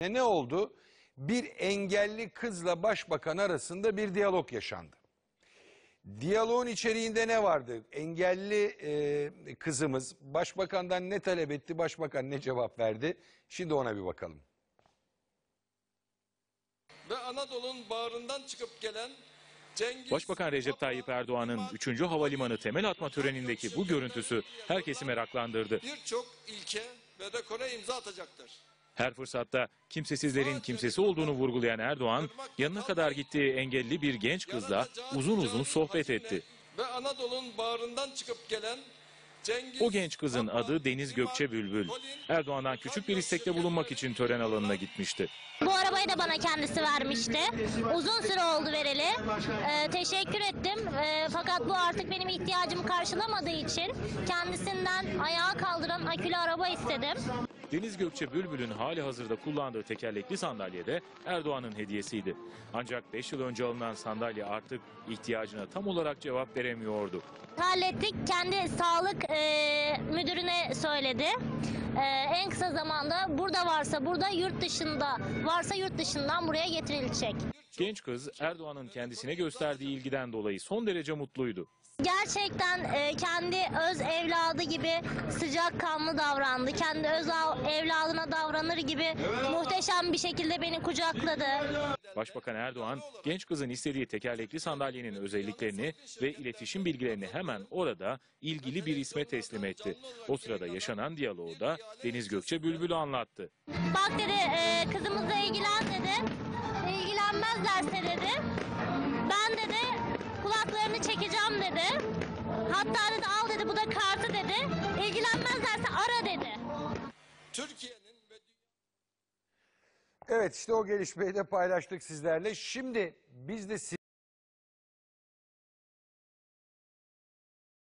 Ne ne oldu? Bir engelli kızla başbakan arasında bir diyalog yaşandı. Diyaloğun içeriğinde ne vardı? Engelli e, kızımız başbakandan ne talep etti, başbakan ne cevap verdi? Şimdi ona bir bakalım. ve Anadolu'nun bağrından çıkıp gelen Cengiz Başbakan Recep Tayyip Erdoğan'ın 3. havalimanı temel atma törenindeki bu görüntüsü herkesi meraklandırdı. birçok ilke ve rekora imza atacaktır. Her fırsatta kimsesizlerin kimsesi olduğunu vurgulayan Erdoğan, yanına kadar gittiği engelli bir genç kızla uzun uzun sohbet etti. Ve Anadolu'nun bağrından çıkıp gelen Cengiz O genç kızın adı Deniz Gökçe Bülbül. Erdoğan'dan küçük bir istekte bulunmak için tören alanına gitmişti. Bu arabayı da bana kendisi vermişti. Uzun süre oldu vereli. Ee, teşekkür ettim. Ee, fakat bu artık benim ihtiyacımı karşılamadığı için kendisinden ayağa kaldıran akülü araba istedim. Deniz Gökçe Bülbül'ün hali hazırda kullandığı tekerlekli sandalye de Erdoğan'ın hediyesiydi. Ancak 5 yıl önce alınan sandalye artık ihtiyacına tam olarak cevap veremiyordu. Hallettik. Kendi sağlık e, müdürüne söyledi. E, en kısa zamanda burada varsa burada, yurt dışında varsa yurt dışından buraya getirilecek. Genç kız Erdoğan'ın kendisine gösterdiği ilgiden dolayı son derece mutluydu. Gerçekten e, kendi öz evladı gibi sıcakkanlı davrandı. Kendi öz evladına davranır gibi muhteşem bir şekilde beni kucakladı. Başbakan Erdoğan genç kızın istediği tekerlekli sandalyenin özelliklerini ve iletişim bilgilerini hemen orada ilgili bir isme teslim etti. O sırada yaşanan diyaloğu da Deniz Gökçe Bülbül'ü anlattı. Bak dedi e, kızımızla ilgilen dedi. İlgilenmezlerse dedi. Türkiye'nin ve Evet işte o gelişmeyi de paylaştık sizlerle. Şimdi biz de